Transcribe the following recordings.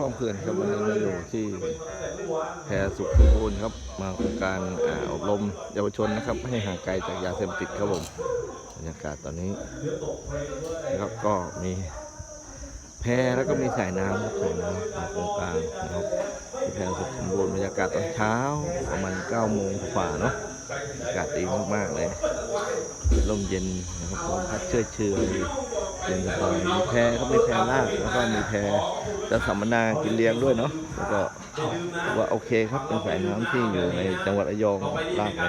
พร้อมเพื่อนครับวันนี้มาอยู่ที่แพรสุขสมบูรณ์ครับ มาโครงการออบรมเยาวชนนะครับไม่ให้ห่างไกลจากยาเสพติดครับผมบรรยากาศตอนนี้นะครับก็มีแพรแล้วก็มีสายน้ำสายน้ำมาโครงกลารนะครับที่แพรสุขสมบูรณ์บรรยากาศตอนเช้าประมาณ9โมงกว่าเนาะอากาศดีมากๆเลยลมเย็นนะครับลมพัดเชื่อเชื่อ เย็นสบายมีแพรก็มีแพรลากแล้วก็มีแพรจะสัมมนากินเลี้ยงด้วยเนาะแล้วก็ว่าโอเคครับเป็นสายน้ำที่อยู่ในจังหวัดระยองลากใน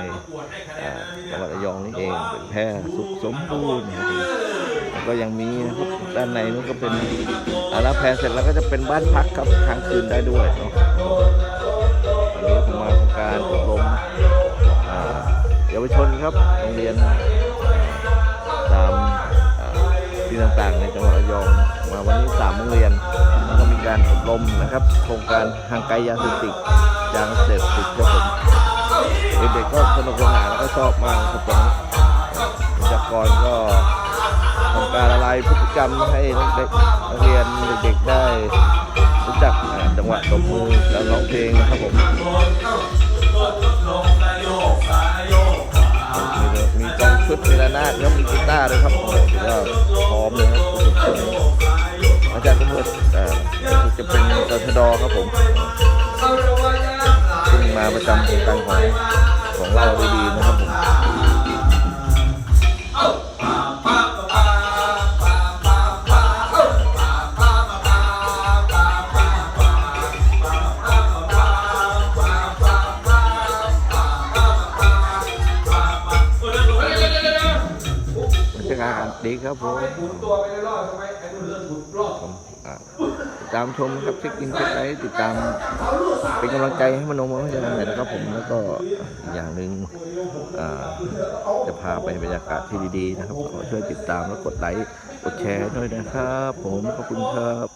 จังหวัดระยองนี่เองเป็นแพรสุขสมบูรณ์แล้วก็ยังมีนะครับด้านในนู้นก็เป็นอารับแพรเสร็จแล้วก็จะเป็นบ้านพักครับค้างคืนได้ด้วยเนาะอันนี้ผมมาโครงการอบรมเยาวชนครับโรงเรียน มาวันนี้สามโรงเรียนแล้วก็มีการอบรมนะครับโครงการห่างไกลยาเสพติดยาเสพติดครับผมเด็กๆก็สนุกสนานแล้วก็ชอบมากครับตรงนี้ประชากรก็ทำการละลายพฤติกรรมให้เด็กนักเรียนเด็กๆได้รู้จักจังหวะตบมือและร้องเพลงนะครับผม นาดแล้วมีกีตาร์ด้วยครับโอ้ถือว่าพร้อมเลยครับอาจารย์ตำรวจเอ่อจะเป็นตชดครับผมซึ่งมาประจำการของของเราดี งหมุนรอบผมอ่าติดตามชมครับเช็คอินเช็คไลท์ติดตามเป็นกำลังใจให้มโนมให้ยังไงนะครับผมแล้วก็อย่างหนึ่งจะพาไปบรรยากาศที่ดีๆนะครับขอช่วยติดตามและกดไลค์กดแชร์ด้วยนะครับ ผมขอบคุณครับ